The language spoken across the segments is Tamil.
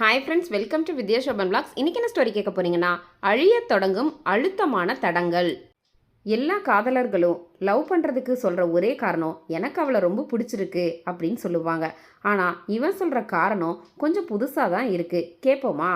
Hi friends welcome to Vidya Shoban vlogs இன்றைக்கி என்ன ஸ்டோரி கேட்க போகிறீங்கன்னா அழியத் தொடங்கும் அழுத்தமான தடங்கள். எல்லா காதலர்களும் லவ் பண்ணுறதுக்கு சொல்கிற ஒரே காரணம் எனக்கு அவளை ரொம்ப பிடிச்சிருக்கு அப்படின்னு சொல்லுவாங்க. ஆனால் இவன் சொல்கிற காரணம் கொஞ்சம் புதுசாக தான் இருக்குது கேட்போமா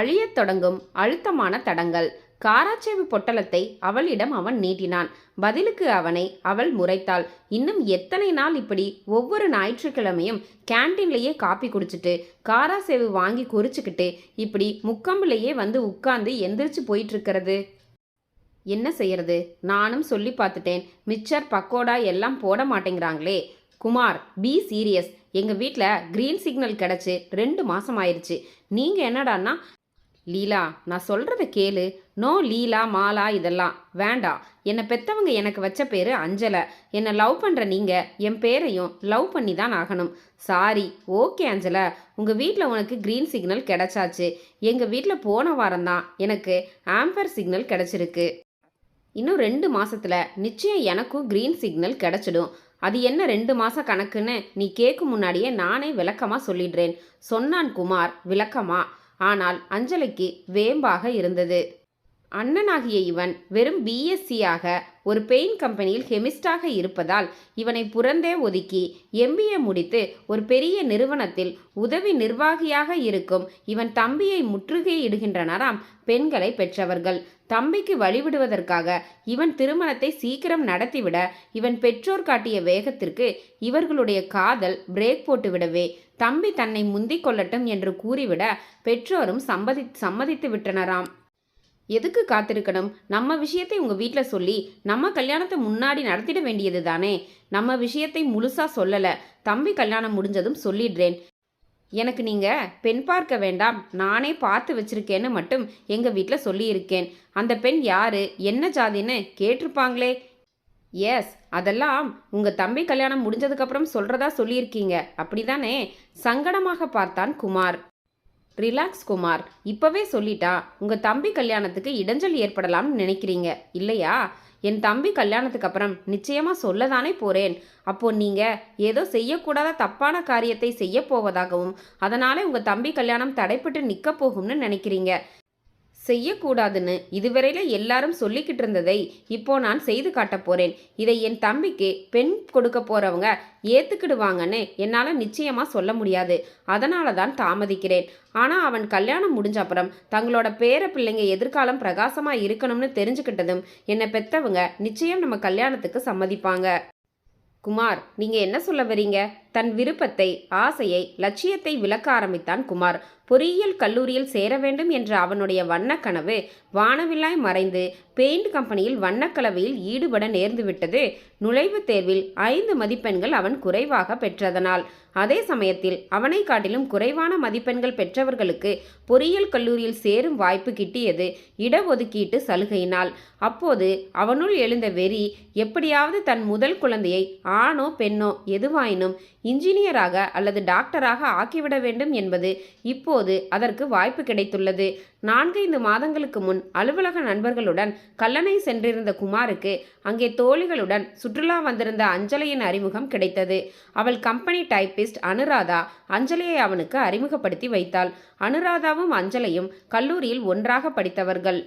அழியத் தொடங்கும் அழுத்தமான தடங்கள். காராச்சேவு பொட்டலத்தை அவளிடம் அவன் நீட்டினான். பதிலுக்கு அவனை அவள் முறைத்தாள். இன்னும் எத்தனை நாள் இப்படி ஒவ்வொரு ஞாயிற்றுக்கிழமையும் கேண்டீன்லேயே காப்பி குடிச்சிட்டு காராசேவு வாங்கி குறிச்சுக்கிட்டு இப்படி முக்கம்பிலேயே வந்து உட்கார்ந்து எந்திரிச்சு போயிட்டுருக்கிறது? என்ன செய்யறது? நானும் சொல்லி பார்த்துட்டேன். மிச்சர் பக்கோடா எல்லாம் போட மாட்டேங்கிறாங்களே. குமார் பி சீரியஸ் எங்கள் வீட்டில் க்ரீன் சிக்னல் கிடச்சி ரெண்டு மாதம் ஆயிடுச்சு நீங்கள் என்னடான்னா லீலா நான் சொல்கிறத கேளு. நோ லீலா மாலா இதெல்லாம் வேண்டாம் என்னை பெத்தவங்க எனக்கு வச்ச பேர் அஞ்சலை. என்னை லவ் பண்ணுற நீங்கள் என் பேரையும் லவ் பண்ணி தான் ஆகணும். Sorry okay Anjalai. உங்கள் வீட்டில் உனக்கு க்ரீன் சிக்னல் கிடச்சாச்சு. எங்கள் வீட்டில் போன வாரம் தான் எனக்கு ஆம்பர் சிக்னல் கிடச்சிருக்கு. இன்னும் ரெண்டு மாதத்தில் நிச்சயம் எனக்கும் க்ரீன் சிக்னல் கிடச்சிடும். அது என்ன ரெண்டு மாத கணக்குன்னு நீ கேட்கும் முன்னாடியே நானே விளக்கமாக சொல்லிடுறேன். சொன்னான் குமார் விளக்கமாக ஆனால் அஞ்சலிக்கு வேம்பாக இருந்தது. அண்ணனாகிய இவன் வெறும் பிஎஸ்சியாக ஒரு பெயின் கம்பெனியில் கெமிஸ்டாக இருப்பதால் இவனை புறந்தே ஒதுக்கி எம்பிஏ முடித்து ஒரு பெரிய நிறுவனத்தில் உதவி நிர்வாகியாக இருக்கும் இவன் தம்பியை முற்றுகையிடுகின்றனராம் பெண்களை பெற்றவர்கள். தம்பிக்கு வழிவிடுவதற்காக இவன் திருமணத்தை சீக்கிரம் நடத்திவிட இவன் பெற்றோர் காட்டிய வேகத்திற்கு இவர்களுடைய காதல் பிரேக் போட்டுவிடவே. தம்பி தன்னை முந்திக் கொள்ளட்டும் என்று கூறிவிட பெற்றோரும் சம்மதி சம்மதித்து விட்டனராம். எதுக்கு காத்திருக்கணும்? நம்ம விஷயத்தை உங்கள் வீட்டில் சொல்லி நம்ம கல்யாணத்தை முன்னாடி நடத்திட வேண்டியது தானே நம்ம விஷயத்தை முழுசாக சொல்லலை. தம்பி கல்யாணம் முடிஞ்சதும் சொல்லிடுறேன். எனக்கு நீங்கள் பெண் பார்க்க வேண்டாம். நானே பார்த்து வச்சிருக்கேன்னு மட்டும் எங்கள் வீட்டில் சொல்லியிருக்கேன். அந்த பெண் யாரு? என்ன ஜாதின்னு கேட்டிருப்பாங்களே? எஸ் அதெல்லாம் உங்கள் தம்பி கல்யாணம் முடிஞ்சதுக்கப்புறம் சொல்கிறதா சொல்லியிருக்கீங்க. அப்படிதானே? சங்கடமாக பார்த்தான் குமார். ரிலாக்ஸ் குமார் இப்போவே சொல்லிட்டா உங்கள் தம்பி கல்யாணத்துக்கு இடைஞ்சல் ஏற்படலாம்னு நினைக்கிறீங்க இல்லையா? என் தம்பி கல்யாணத்துக்கு அப்புறம் நிச்சயமாக சொல்ல தானே போகிறேன் அப்போ நீங்கள் ஏதோ செய்யக்கூடாத தப்பான காரியத்தை செய்ய போவதாகவும் அதனாலே உங்கள் தம்பி கல்யாணம் தடைப்பட்டு நிற்க போகும்னு நினைக்கிறீங்க. செய்யக்கூடாதுன்னு இதுவரையில எல்லாரும் சொல்லிக்கிட்டு இருந்ததை இப்போ நான் செய்து காட்ட போறேன். இதை என் தம்பிக்கு பெண் கொடுக்க போறவங்க ஏத்துக்கிடுவாங்கன்னு என்னால் நிச்சயமா சொல்ல முடியாது. அதனால தான் தாமதிக்கிறேன். ஆனால் அவன் கல்யாணம் முடிஞ்ச அப்புறம் தங்களோட பேர பிள்ளைங்க எதிர்காலம் பிரகாசமாக இருக்கணும்னு தெரிஞ்சுக்கிட்டதும் என்னை பெத்தவங்க நிச்சயம் நம்ம கல்யாணத்துக்கு சம்மதிப்பாங்க. குமார் நீங்கள் என்ன சொல்ல வரீங்க? தன் விருப்பத்தை ஆசையை லட்சியத்தை விளக்க ஆரம்பித்தான் குமார். பொறியியல் கல்லூரியில் சேர வேண்டும் என்ற அவனுடைய வண்ணக்கனவு வானவில்லாய் மறைந்து பெயிண்ட் கம்பெனியில் வண்ணக்கலவையில் ஈடுபட நேர்ந்துவிட்டது நுழைவுத் தேர்வில் ஐந்து மதிப்பெண்கள் அவன் குறைவாக பெற்றதனால் அதே சமயத்தில் அவனை காட்டிலும் குறைவான மதிப்பெண்கள் பெற்றவர்களுக்கு பொறியியல் கல்லூரியில் சேரும் வாய்ப்பு கிட்டியது இடஒதுக்கீட்டு சலுகையினால். அப்போது அவனுள் எழுந்த வெறி எப்படியாவது தன் முதல் குழந்தையை ஆணோ பெண்ணோ எதுவாயினும் இன்ஜினியராக அல்லது டாக்டராக ஆக்கிவிட வேண்டும் என்பது இப்போது அதற்கு வாய்ப்பு கிடைத்துள்ளது. நான்கைந்து மாதங்களுக்கு முன் அலுவலக நண்பர்களுடன் கல்லணை சென்றிருந்த குமாருக்கு அங்கே தோழிகளுடன் சுற்றுலா வந்திருந்த அஞ்சலியின் அறிமுகம் கிடைத்தது. அவள் கம்பெனி டைப்பிஸ்ட் அனுராதா அஞ்சலியை அவனுக்கு அறிமுகப்படுத்தி வைத்தாள். அனுராதாவும் அஞ்சலையும் கல்லூரியில் ஒன்றாக படித்தவர்கள்.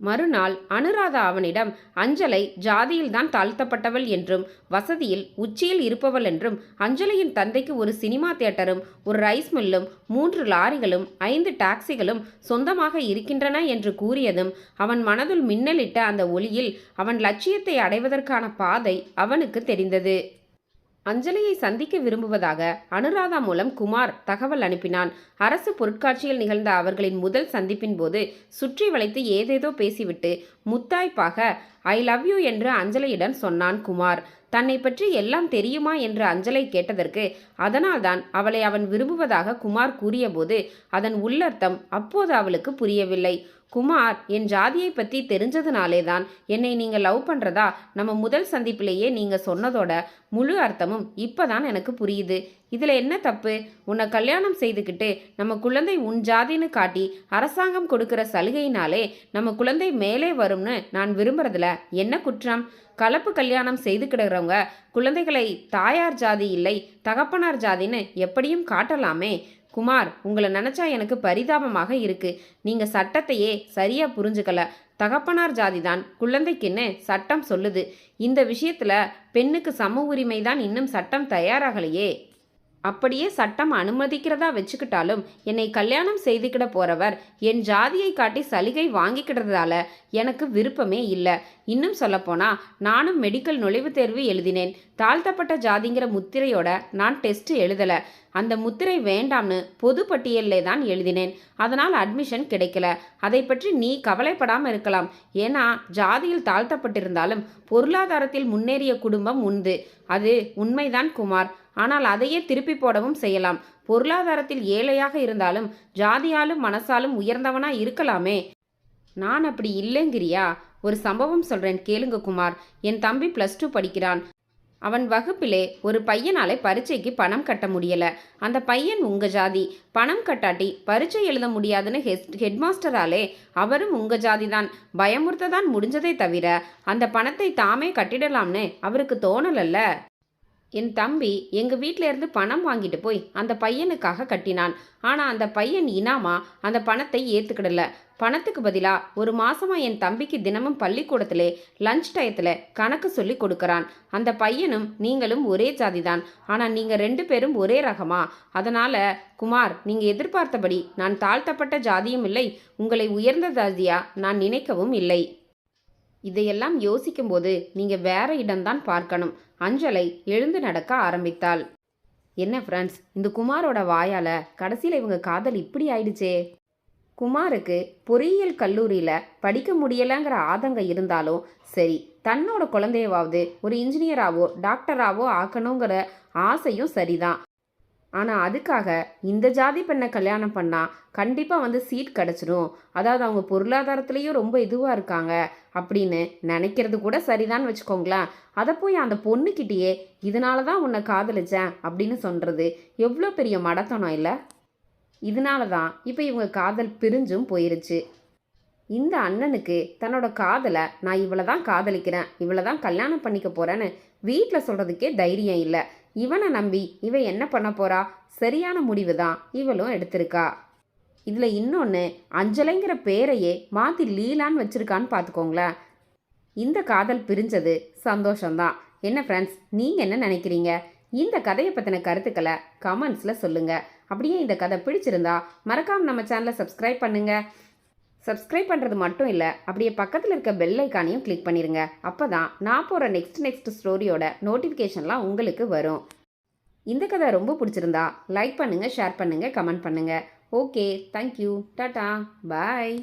மறுநாள் அனுராதா அவனிடம் அஞ்சலை ஜாதியில்தான் தாழ்த்தப்பட்டவள் என்றும் வசதியில் உச்சியில் இருப்பவள் என்றும் அஞ்சலியின் தந்தைக்கு ஒரு சினிமா தியேட்டரும் ஒரு ரைஸ் மில்லும் மூன்று லாரிகளும் ஐந்து டாக்ஸிகளும் சொந்தமாக இருக்கின்றன என்று கூறியதும் அவன் மனதுள் மின்னலிட்ட அந்த ஒளியில் அவன் லட்சியத்தை அடைவதற்கான பாதை அவனுக்கு தெரிந்தது. அஞ்சலியை சந்திக்க விரும்புவதாக அனுராதா மூலம் குமார் தகவல் அனுப்பினான். அரசு பொருட்காட்சியில் நிகழ்ந்த அவர்களின் முதல் சந்திப்பின் போது சுற்றி வளைத்து ஏதேதோ பேசிவிட்டு முத்தாய்ப்பாக ஐ லவ் யூ என்று அஞ்சலியிடம் சொன்னான் குமார். தன்னை பற்றி எல்லாம் தெரியுமா என்று அஞ்சலை கேட்டதற்கு அதனால்தான் அவளை அவன் விரும்புவதாக குமார் கூறியபோது அதன் உள்ளர்த்தம் அப்போது அவளுக்கு புரியவில்லை. குமார் என் ஜாதியை பற்றி தெரிஞ்சதுனாலே தான் என்னை நீங்கள் லவ் பண்ணுறதா நம்ம முதல் சந்திப்பிலேயே நீங்கள் சொன்னதோட முழு அர்த்தமும் இப்பதான் எனக்கு புரியுது. இதில் என்ன தப்பு? உன்னை கல்யாணம் செய்துக்கிட்டு நம்ம குழந்தை உன் ஜாதின்னு காட்டி அரசாங்கம் கொடுக்குற சலுகையினாலே நம்ம குழந்தை மேலே வரும்னு நான் விரும்புறதுல என்ன குற்றம்? கலப்பு கல்யாணம் செய்துக்கிடுறவங்க குழந்தைகளை தாயார் ஜாதி இல்லை தகப்பனார் ஜாதின்னு எப்படியும் காட்டலாமே? குமார் உங்களை நினச்சா எனக்கு பரிதாபமாக இருக்கு. நீங்கள் சட்டத்தையே சரியாக புரிஞ்சுக்கல. தகப்பனார் ஜாதி தான் குழந்தைக்குன்னு சட்டம் சொல்லுது. இந்த விஷயத்தில் பெண்ணுக்கு சம உரிமை தான் இன்னும் சட்டம் தயாராகலையே. அப்படியே சட்டம் அனுமதிக்கிறதா வச்சுக்கிட்டாலும் என்னை கல்யாணம் செய்துக்கிட போறவர் என் ஜாதியை காட்டி சலுகை வாங்கிக்கிட்டதால எனக்கு விருப்பமே இல்லை. இன்னும் சொல்லப்போனா நானும் மெடிக்கல் நுழைவுத் தேர்வு எழுதினேன். தாழ்த்தப்பட்ட ஜாதிங்கிற முத்திரையோட நான் டெஸ்ட் எழுதலை. அந்த முத்திரை வேண்டாம்னு பொது பட்டியலில் தான் எழுதினேன். அதனால் அட்மிஷன் கிடைக்கல. அதை பற்றி நீ கவலைப்படாமல் இருக்கலாம். ஏன்னா ஜாதியில் தாழ்த்தப்பட்டிருந்தாலும் பொருளாதாரத்தில் முன்னேறிய குடும்பம் உண்டு. அது உண்மைதான் குமார். ஆனால் அதையே திருப்பி போடவும் செய்யலாம். பொருளாதாரத்தில் ஏழையாக இருந்தாலும் ஜாதியாலும் மனசாலும் உயர்ந்தவனா இருக்கலாமே. நான் அப்படி இல்லைங்கிறியா? ஒரு சம்பவம் சொல்றேன் கேளுங்க குமார். என் தம்பி ப்ளஸ் டூ படிக்கிறான். அவன் வகுப்பிலே ஒரு பையனாலே பரீட்சைக்கு பணம் கட்ட முடியல. அந்த பையன் உங்க ஜாதி. பணம் கட்டாட்டி பரீட்சை எழுத முடியாதுன்னு ஹெட் ஹெட்மாஸ்டராலே அவரும் உங்க ஜாதி தான் பயமுறுத்த தான் முடிஞ்சதே தவிர அந்த பணத்தை தாமே கட்டிடலாம்னு அவருக்கு தோணலல்ல. என் தம்பி எங்கள் வீட்டில இருந்து பணம் வாங்கிட்டு போய் அந்த பையனுக்காக கட்டினான். ஆனால் அந்த பையன் இனாமா அந்த பணத்தை ஏற்றுக்கிடல பணத்துக்கு பதிலாக ஒரு மாசமாக என் தம்பிக்கு தினமும் பள்ளிக்கூடத்திலே லஞ்ச் டயத்தில் கணக்கு சொல்லி கொடுக்கறான். அந்த பையனும் நீங்களும் ஒரே ஜாதிதான். ஆனால் நீங்கள் ரெண்டு பேரும் ஒரே ரகமா. அதனால் குமார் நீங்கள் எதிர்பார்த்தபடி நான் தாழ்த்தப்பட்ட ஜாதியும் இல்லை. உங்களை உயர்ந்த ஜாதியாக நான் நினைக்கவும் இல்லை. இதையெல்லாம் யோசிக்கும்போது நீங்கள் வேற இடம்தான் பார்க்கணும். அஞ்சலை எழுந்து நடக்க ஆரம்பித்தாள். என்ன ஃப்ரெண்ட்ஸ் இந்த குமாரோட வாயால் கடைசியில் இவங்க காதல் இப்படி ஆயிடுச்சே? குமாருக்கு பொறியியல் கல்லூரியில் படிக்க முடியலைங்கிற ஆதங்கம் இருந்தாலும் சரி தன்னோட குழந்தையவாவது ஒரு இன்ஜினியராகவோ டாக்டராகவோ ஆக்கணுங்கிற ஆசையும் சரிதான். ஆனால் அதுக்காக இந்த ஜாதி பெண்ணை கல்யாணம் பண்ணால் கண்டிப்பாக வந்து சீட் கிடச்சிடும் அதாவது அவங்க பொருளாதாரத்துலேயும் ரொம்ப இதுவாக இருக்காங்க அப்படின்னு நினைக்கிறது கூட சரிதான்னு வச்சுக்கோங்களேன். அதை போய் அந்த பொண்ணுக்கிட்டேயே இதனால தான் உன்னை காதலிச்சேன் அப்படின்னு சொல்கிறது எவ்வளோ பெரிய மடத்தனம் இல்லை? இதனால தான் இப்போ இவங்க காதல் பிரிஞ்சும் போயிருச்சு. இந்த அண்ணனுக்கு தன்னோட காதலை நான் இவளை தான் காதலிக்கிறேன் இவளை தான் கல்யாணம் பண்ணிக்க போகிறேன்னு வீட்டில் சொல்கிறதுக்கே தைரியம் இல்லை. இவனை நம்பி இவ என்ன பண்ண போறா? சரியான முடிவு தான் இவளும் எடுத்திருக்கா. இதில் இன்னொன்று அஞ்சலைங்கிற பேரையே மாற்றி லீலான்னு வச்சிருக்கான்னு பார்த்துக்கோங்களேன் இந்த காதல் பிரிஞ்சது சந்தோஷம்தான். என்ன ஃப்ரெண்ட்ஸ் நீங்கள் என்ன நினைக்கிறீங்க? இந்த கதையை பற்றின கருத்துக்களை கமெண்ட்ஸில் சொல்லுங்கள் அப்படியே இந்த கதை பிடிச்சிருந்தா மறக்காமல் நம்ம சேனலை சப்ஸ்கிரைப் பண்ணுங்கள் சப்ஸ்கிரைப் பண்ணுறது மட்டும் இல்லை அப்படியே பக்கத்தில் இருக்க பெல் ஐக்கானையும் கிளிக் பண்ணிடுங்க அப்போ தான் நான் போகிற நெக்ஸ்ட் நெக்ஸ்ட் ஸ்டோரியோட நோட்டிஃபிகேஷன்லாம் உங்களுக்கு வரும். இந்த கதை ரொம்ப பிடிச்சிருந்தா லைக் பண்ணுங்கள் ஷேர் பண்ணுங்கள் கமெண்ட் பண்ணுங்கள் ஓகே தேங்க்யூ டாட்டா பாய்